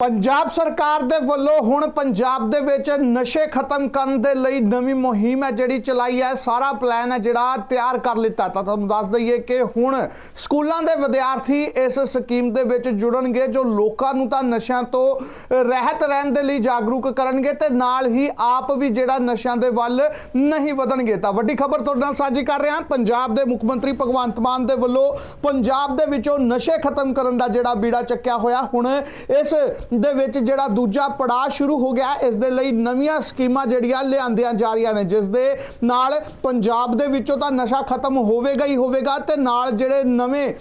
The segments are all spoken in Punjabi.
ਪੰਜਾਬ ਸਰਕਾਰ ਦੇ ਵੱਲੋਂ ਹੁਣ ਪੰਜਾਬ ਦੇ ਵਿੱਚ ਨਸ਼ੇ ਖਤਮ ਕਰਨ ਦੇ ਲਈ ਨਵੀਂ ਮੁਹਿੰਮ ਹੈ, ਜਿਹੜੀ ਚਲਾਈ ਹੈ, ਸਾਰਾ ਪਲਾਨ ਹੈ, ਜਿਹੜਾ ਤਿਆਰ ਕਰ ਲਿੱਤਾ ਤਾਂ ਤੁਹਾਨੂੰ ਦੱਸ ਦਈਏ ਕਿ ਹੁਣ ਸਕੂਲਾਂ ਦੇ ਵਿਦਿਆਰਥੀ ਇਸ ਸਕੀਮ ਦੇ ਵਿੱਚ ਜੁੜਨਗੇ, ਜੋ ਲੋਕਾਂ ਨੂੰ ਤਾਂ ਨਸ਼ਿਆਂ ਤੋਂ ਰਹਿਤ ਰਹਿਣ ਦੇ ਲਈ ਜਾਗਰੂਕ ਕਰਨਗੇ ਤੇ ਨਾਲ ਹੀ ਆਪ ਵੀ ਜਿਹੜਾ ਨਸ਼ਿਆਂ ਦੇ ਵੱਲ ਨਹੀਂ ਵਧਣਗੇ। ਤਾਂ ਵੱਡੀ ਖਬਰ ਤੁਹਾਡੇ ਨਾਲ ਸਾਂਝੀ ਕਰ ਰਹੇ ਹਾਂ। ਪੰਜਾਬ ਦੇ ਮੁੱਖ ਮੰਤਰੀ ਭਗਵੰਤ ਮਾਨ ਦੇ ਵੱਲੋਂ ਪੰਜਾਬ ਦੇ ਵਿੱਚੋਂ ਨਸ਼ੇ ਖਤਮ ਕਰਨ ਦਾ ਜਿਹੜਾ ਬੀੜਾ ਚੱਕਿਆ ਹੋਇਆ, ਹੁਣ ਇਸ ਦੇ ਵਿੱਚ ਜਿਹੜਾ ਦੂਜਾ ਪੜਾਅ ਸ਼ੁਰੂ ਹੋ ਗਿਆ, ਇਸ ਦੇ ਲਈ ਨਵੀਆਂ ਸਕੀਮਾਂ ਜਿਹੜੀਆਂ ਲਿਆਂਦੀਆਂ ਜਾ ਰਹੀਆਂ ਨੇ, ਜਿਸ ਦੇ ਨਾਲ ਪੰਜਾਬ ਦੇ ਵਿੱਚੋਂ ਤਾਂ ਨਸ਼ਾ ਖਤਮ ਹੋਵੇਗਾ ਹੀ ਹੋਵੇਗਾ ਤੇ ਨਾਲ ਜਿਹੜੇ ਨਵੇਂ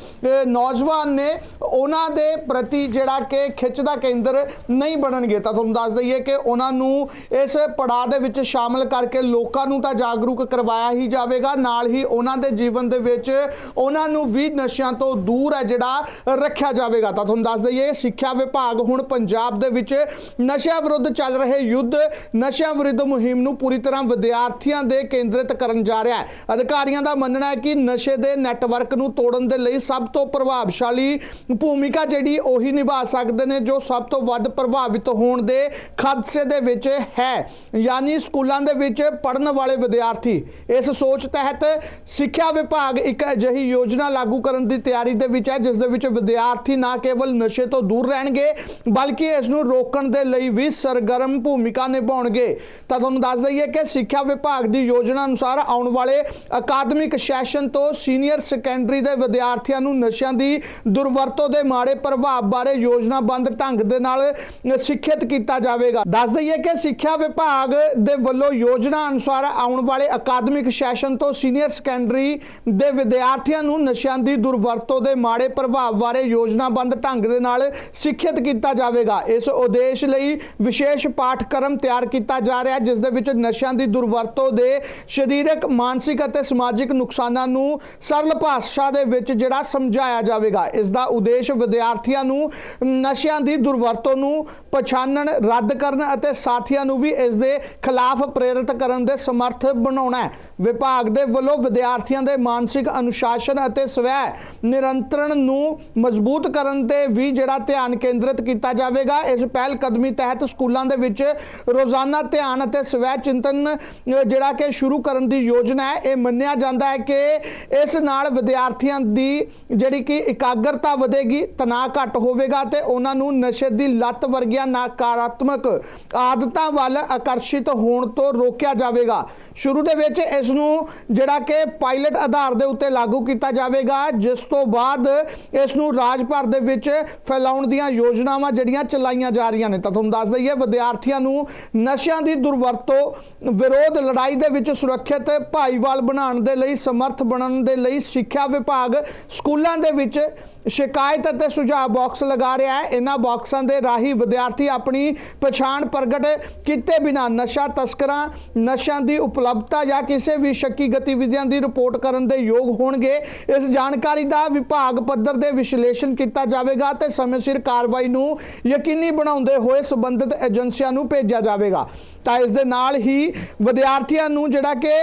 ਨੌਜਵਾਨ ਨੇ, ਉਹਨਾਂ ਦੇ ਪ੍ਰਤੀ ਜਿਹੜਾ ਕਿ ਖਿੱਚ ਦਾ ਕੇਂਦਰ ਨਹੀਂ ਬਣਨਗੇ। ਤਾਂ ਤੁਹਾਨੂੰ ਦੱਸ ਦਈਏ ਕਿ ਉਹਨਾਂ ਨੂੰ ਇਸ ਪੜਾਅ ਦੇ ਵਿੱਚ ਸ਼ਾਮਲ ਕਰਕੇ ਲੋਕਾਂ ਨੂੰ ਤਾਂ ਜਾਗਰੂਕ ਕਰਵਾਇਆ ਹੀ ਜਾਵੇਗਾ। ਨਾਲ ਹੀ ਉਹਨਾਂ ਦੇ ਜੀਵਨ ਦੇ ਵਿੱਚ ਉਹਨਾਂ ਨੂੰ ਵੀ ਨਸ਼ਿਆਂ ਤੋਂ ਦੂਰ ਹੈ ਜਿਹੜਾ ਰੱਖਿਆ ਜਾਵੇਗਾ। ਤਾਂ ਤੁਹਾਨੂੰ ਦੱਸ ਦਈਏ, ਸਿੱਖਿਆ ਵਿਭਾਗ ਹੁਣ ਪੰਜਾਬ ਦੇ ਵਿੱਚ ਨਸ਼ਿਆਂ ਵਿਰੁੱਧ ਚੱਲ ਰਹੇ ਯੁੱਧ, ਨਸ਼ਿਆਂ ਵਿਰੁੱਧ ਮੁਹਿੰਮ ਨੂੰ ਪੂਰੀ ਤਰ੍ਹਾਂ ਵਿਦਿਆਰਥੀਆਂ ਦੇ ਕੇਂਦਰਿਤ ਕਰਨ ਜਾ ਰਿਹਾ ਹੈ। ਅਧਿਕਾਰੀਆਂ ਦਾ ਮੰਨਣਾ ਹੈ ਕਿ ਨਸ਼ੇ ਦੇ ਨੈਟਵਰਕ ਨੂੰ ਤੋੜਨ ਦੇ ਲਈ ਸਭ ਤੋਂ ਪ੍ਰਭਾਵਸ਼ਾਲੀ ਭੂਮਿਕਾ ਜਿਹੜੀ ਉਹੀ ਨਿਭਾ ਸਕਦੇ ਨੇ, ਜੋ ਸਭ ਤੋਂ ਵੱਧ ਪ੍ਰਭਾਵਿਤ ਹੋਣ ਦੇ ਖਦਸ਼ੇ ਦੇ ਵਿੱਚ ਹੈ। ਯਾਨੀ ਸਕੂਲਾਂ ਦੇ ਵਿੱਚ ਪੜਨ ਵਾਲੇ ਵਿਦਿਆਰਥੀ, ਇਸ ਸੋਚ ਤਹਿਤ ਸਿੱਖਿਆ ਵਿਭਾਗ ਇੱਕ ਅਜਿਹੀ ਯੋਜਨਾ ਲਾਗੂ ਕਰਨ ਦੀ ਤਿਆਰੀ ਦੇ ਵਿੱਚ ਹੈ, ਜਿਸ ਦੇ ਵਿੱਚ ਵਿਦਿਆਰਥੀ ਨਾ ਕੇਵਲ ਨਸ਼ੇ ਤੋਂ ਦੂਰ ਰਹਿਣਗੇ ਬਲਕਿ ਇਸ ਨੂੰ ਰੋਕਣ ਦੇ ਲਈ ਵੀ ਸਰਗਰਮ ਭੂਮਿਕਾ ਨਿਭਾਉਣਗੇ। ਤਾਂ ਤੁਹਾਨੂੰ ਦੱਸ ਦਈਏ ਕਿ ਸਿੱਖਿਆ ਵਿਭਾਗ ਦੀ ਯੋਜਨਾ ਅਨੁਸਾਰ ਆਉਣ ਵਾਲੇ ਅਕਾਦਮਿਕ ਸੈਸ਼ਨ ਤੋਂ ਸੀਨੀਅਰ ਸੈਕੰਡਰੀ ਦੇ ਵਿਦਿਆਰਥੀਆਂ ਨੂੰ ਨਸ਼ਿਆਂ ਦੀ ਦੁਰਵਰਤੋਂ ਦੇ ਮਾੜੇ ਪ੍ਰਭਾਵ ਬਾਰੇ ਯੋਜਨਾਬੰਦ ਢੰਗ ਦੇ ਨਾਲ ਸਿੱਖਿਅਤ ਕੀਤਾ ਜਾਵੇਗਾ। ਦੱਸ ਦਈਏ ਕਿ ਸਿੱਖਿਆ ਵਿਭਾਗ ਦੇ ਵੱਲੋਂ ਯੋਜਨਾ ਅਨੁਸਾਰ ਆਉਣ ਵਾਲੇ ਅਕਾਦਮਿਕ ਸੈਸ਼ਨ ਤੋਂ ਸੀਨੀਅਰ ਸੈਕੰਡਰੀ ਦੇ ਵਿਦਿਆਰਥੀਆਂ ਨੂੰ ਨਸ਼ਿਆਂ ਦੀ ਦੁਰਵਰਤੋਂ ਦੇ ਮਾੜੇ ਪ੍ਰਭਾਵ ਬਾਰੇ ਯੋਜਨਾਬੰਦ ਢੰਗ ਦੇ ਨਾਲ ਸਿੱਖਿਅਤ ਕੀਤਾ ਜਾਵੇਗਾ। ਇਸ ਉਦੇਸ਼ ਲਈ ਵਿਸ਼ੇਸ਼ ਪਾਠਕ੍ਰਮ ਤਿਆਰ ਕੀਤਾ ਜਾ ਰਿਹਾ ਜਿਸ ਦੇ ਵਿੱਚ ਨਸ਼ਿਆਂ ਦੀ ਦੁਰਵਰਤੋਂ ਦੇ ਸਰੀਰਕ, ਮਾਨਸਿਕ ਅਤੇ ਸਮਾਜਿਕ ਨੁਕਸਾਨਾਂ ਨੂੰ ਸਰਲ ਭਾਸ਼ਾ ਦੇ ਵਿੱਚ ਜਿਹੜਾ ਸਮਝਾਇਆ ਜਾਵੇਗਾ। ਇਸ ਦਾ ਉਦੇਸ਼ ਵਿਦਿਆਰਥੀਆਂ ਨੂੰ ਨਸ਼ਿਆਂ ਦੀ ਦੁਰਵਰਤੋਂ ਨੂੰ ਪਛਾਣਨ, ਰੱਦ ਕਰਨ ਅਤੇ ਸਾਥੀਆਂ ਨੂੰ ਵੀ ਇਸ ਦੇ ਖਿਲਾਫ ਪ੍ਰੇਰਿਤ ਕਰਨ ਦੇ ਸਮਰਥ ਬਣਾਉਣਾ ਹੈ। ਵਿਭਾਗ ਦੇ ਵੱਲੋਂ ਵਿਦਿਆਰਥੀਆਂ ਦੇ ਮਾਨਸਿਕ ਅਨੁਸ਼ਾਸਨ ਅਤੇ ਸਵੈ ਨਿਰੰਤਰਣ ਨੂੰ ਮਜ਼ਬੂਤ ਕਰਨ ਤੇ ਵੀ ਜਿਹੜਾ ਧਿਆਨ ਕੇਂਦਰਿਤ ਕੀਤਾ ਜਾਵੇਗਾ। ਇਸ ਪਹਿਲ ਕਦਮੀ ਤਹਿਤ ਸਕੂਲਾਂ ਦੇ ਵਿੱਚ ਰੋਜ਼ਾਨਾ ਧਿਆਨ ਅਤੇ ਸਵੈ ਚਿੰਤਨ ਜਿਹੜਾ ਕਿ ਸ਼ੁਰੂ ਕਰਨ ਦੀ ਯੋਜਨਾ ਹੈ, ਇਹ ਮੰਨਿਆ ਜਾਂਦਾ ਹੈ ਕਿ ਇਸ ਨਾਲ ਵਿਦਿਆਰਥੀਆਂ ਦੀ ਜਿਹੜੀ ਕਿ ਇਕਾਗਰਤਾ ਵਧੇਗੀ, ਤਣਾਅ ਘੱਟ ਹੋਵੇਗਾ ਤੇ ਉਹਨਾਂ ਨੂੰ ਨਸ਼ੇ ਦੀ ਲੱਤ ਵਰਗੀਆਂ ਨਕਾਰਾਤਮਕ ਆਦਤਾਂ ਵੱਲ ਆਕਰਸ਼ਿਤ ਹੋਣ ਤੋਂ ਰੋਕਿਆ ਜਾਵੇਗਾ। ਸ਼ੁਰੂ ਦੇ ਵਿੱਚ ਇਸ ਇਸ ਨੂੰ ਜਿਹੜਾ ਕਿ ਪਾਇਲਟ ਆਧਾਰ ਦੇ ਉੱਤੇ ਲਾਗੂ ਕੀਤਾ ਜਾਵੇਗਾ, ਜਿਸ ਤੋਂ ਬਾਅਦ ਇਸ ਨੂੰ ਰਾਜ ਭਰ ਦੇ ਵਿੱਚ ਫੈਲਾਉਣ ਦੀਆਂ ਯੋਜਨਾਵਾਂ ਜਿਹੜੀਆਂ ਚਲਾਈਆਂ ਜਾ ਰਹੀਆਂ ਨੇ। ਤਾਂ ਤੁਹਾਨੂੰ ਦੱਸ ਦਈਏ, ਵਿਦਿਆਰਥੀਆਂ ਨੂੰ ਨਸ਼ਿਆਂ ਦੀ ਦੁਰਵਰਤੋਂ ਵਿਰੋਧ, ਲੜਾਈ ਦੇ ਵਿੱਚ ਸੁਰੱਖਿਅਤ ਭਾਈਵਾਲ ਬਣਾਉਣ ਦੇ ਲਈ, ਸਮਰਥ ਬਣਨ ਦੇ ਲਈ ਸਿੱਖਿਆ ਵਿਭਾਗ ਸਕੂਲਾਂ ਦੇ ਵਿੱਚ ਸ਼ਿਕਾਇਤ ਅਤੇ ਸੁਝਾਅ ਬਾਕਸ ਲਗਾ ਰਿਹਾ ਹੈ। ਇਹਨਾਂ ਬਾਕਸਾਂ ਦੇ ਰਾਹੀਂ ਵਿਦਿਆਰਥੀ ਆਪਣੀ ਪਛਾਣ ਪ੍ਰਗਟ ਕੀਤੇ ਬਿਨਾ ਨਸ਼ਾ ਤਸਕਰਾਂ, ਨਸ਼ਿਆਂ ਦੀ ਉਪਲਬਧਤਾ ਜਾਂ ਕਿਸੇ ਵੀ ਸ਼ੱਕੀ ਗਤੀਵਿਧੀਆਂ ਦੀ ਰਿਪੋਰਟ ਕਰਨ ਦੇ ਯੋਗ ਹੋਣਗੇ। ਇਸ ਜਾਣਕਾਰੀ ਦਾ ਵਿਭਾਗ ਪੱਧਰ ਦੇ ਵਿਸ਼ਲੇਸ਼ਣ ਕੀਤਾ ਜਾਵੇਗਾ ਤੇ ਸਮੇਂ ਸਿਰ ਕਾਰਵਾਈ ਨੂੰ ਯਕੀਨੀ ਬਣਾਉਂਦੇ ਹੋਏ ਸੰਬੰਧਿਤ ਏਜੰਸੀਆਂ ਨੂੰ ਭੇਜਿਆ ਜਾਵੇਗਾ। ਤਾਂ ਇਸ ਦੇ ਨਾਲ ਹੀ ਵਿਦਿਆਰਥੀਆਂ ਨੂੰ ਜਿਹੜਾ ਕਿ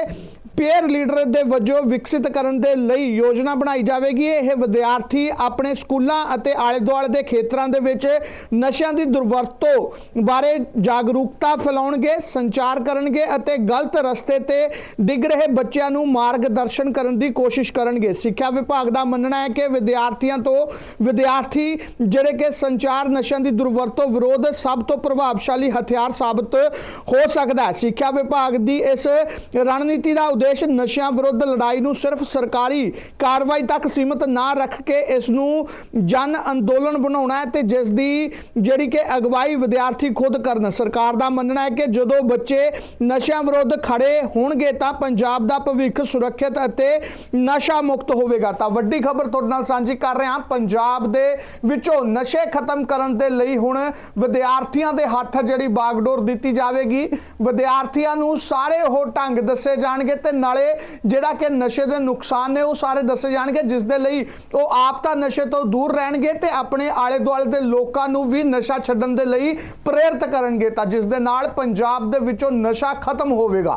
ਪੇਅਰ ਲੀਡਰ ਦੇ ਵਜੋਂ ਵਿਕਸਿਤ ਕਰਨ ਦੇ ਲਈ ਯੋਜਨਾ ਬਣਾਈ ਜਾਵੇਗੀ। ਇਹ ਵਿਦਿਆਰਥੀ ਆਪਣੇ ਸਕੂਲਾਂ ਅਤੇ ਆਲੇ ਦੁਆਲੇ ਦੇ ਖੇਤਰਾਂ ਦੇ ਵਿੱਚ ਨਸ਼ਿਆਂ ਦੀ ਦੁਰਵਰਤੋਂ ਬਾਰੇ ਜਾਗਰੂਕਤਾ ਫੈਲਾਉਣਗੇ, ਸੰਚਾਰ ਕਰਨਗੇ ਅਤੇ ਗਲਤ ਰਸਤੇ ਤੇ ਡਿੱਗ ਰਹੇ ਬੱਚਿਆਂ ਨੂੰ ਮਾਰਗਦਰਸ਼ਨ ਕਰਨ ਦੀ ਕੋਸ਼ਿਸ਼ ਕਰਨਗੇ। ਸਿੱਖਿਆ ਵਿਭਾਗ ਦਾ ਮੰਨਣਾ ਹੈ ਕਿ ਵਿਦਿਆਰਥੀਆਂ ਤੋਂ ਵਿਦਿਆਰਥੀ ਜਿਹੜੇ ਕਿ ਸੰਚਾਰ ਨਸ਼ਿਆਂ ਦੀ ਦੁਰਵਰਤੋਂ ਵਿਰੋਧ ਸਭ ਤੋਂ ਪ੍ਰਭਾਵਸ਼ਾਲੀ ਹਥਿਆਰ ਸਾਬਤ ਹੋ ਸਕਦਾ ਹੈ। ਸਿੱਖਿਆ ਵਿਭਾਗ ਦੀ ਇਸ ਰਣਨੀਤੀ ਦਾ ਉਦੇਸ਼ ਨਸ਼ਿਆਂ ਵਿਰੁੱਧ ਲੜਾਈ ਨੂੰ ਸਿਰਫ ਸਰਕਾਰੀ ਕਾਰਵਾਈ ਤੱਕ ਸੀਮਿਤ ਨਾ ਰੱਖ ਕੇ ਇਸ ਨੂੰ ਜਨ ਅੰਦੋਲਨ ਬਣਾਉਣਾ ਹੈ ਤੇ ਜਿਸ ਦੀ ਜਿਹੜੀ ਕਿ ਅਗਵਾਈ ਵਿਦਿਆਰਥੀ ਖੁਦ ਕਰਨ। ਸਰਕਾਰ ਦਾ ਮੰਨਣਾ ਹੈ ਕਿ ਜਦੋਂ ਬੱਚੇ ਨਸ਼ਿਆਂ ਵਿਰੁੱਧ ਖੜੇ ਹੋਣਗੇ ਤਾਂ ਪੰਜਾਬ ਦਾ ਭਵਿੱਖ ਸੁਰੱਖਿਅਤ ਅਤੇ ਨਸ਼ਾ ਮੁਕਤ ਹੋਵੇਗਾ। ਤਾਂ ਵੱਡੀ ਖਬਰ ਤੁਹਾਡੇ ਨਾਲ ਸਾਂਝੀ ਕਰ ਰਹੇ ਹਾਂ। ਪੰਜਾਬ ਦੇ ਵਿੱਚੋਂ ਨਸ਼ੇ ਖਤਮ ਕਰਨ ਦੇ ਲਈ ਹੁਣ ਵਿਦਿਆਰਥੀਆਂ ਦੇ ਹੱਥ ਜਿਹੜੀ ਬਾਗਡੋਰ ਦਿੱਤੀ ਜਾਵੇਗੀ। ਵਿਦਿਆਰਥੀਆਂ ਨੂੰ ਸਾਰੇ ਉਹ ਢੰਗ ਦੱਸੇ ਜਾਣਗੇ ਤੇ ਨਾਲੇ ਜਿਹੜਾ ਕਿ ਨਸ਼ੇ ਦੇ ਨੁਕਸਾਨ ਨੇ ਉਹ ਸਾਰੇ ਦੱਸੇ ਜਾਣਗੇ, ਜਿਸ ਦੇ ਲਈ ਉਹ ਆਪ ਤਾਂ ਨਸ਼ੇ ਤੋਂ ਦੂਰ ਰਹਿਣਗੇ ਤੇ ਆਪਣੇ ਆਲੇ ਦੁਆਲੇ ਦੇ ਲੋਕਾਂ ਨੂੰ ਵੀ ਨਸ਼ਾ ਛੱਡਣ ਦੇ ਲਈ ਪ੍ਰੇਰਿਤ ਕਰਨਗੇ। ਤਾਂ ਜਿਸ ਦੇ ਨਾਲ ਪੰਜਾਬ ਦੇ ਵਿੱਚੋਂ ਨਸ਼ਾ ਖਤਮ ਹੋਵੇਗਾ।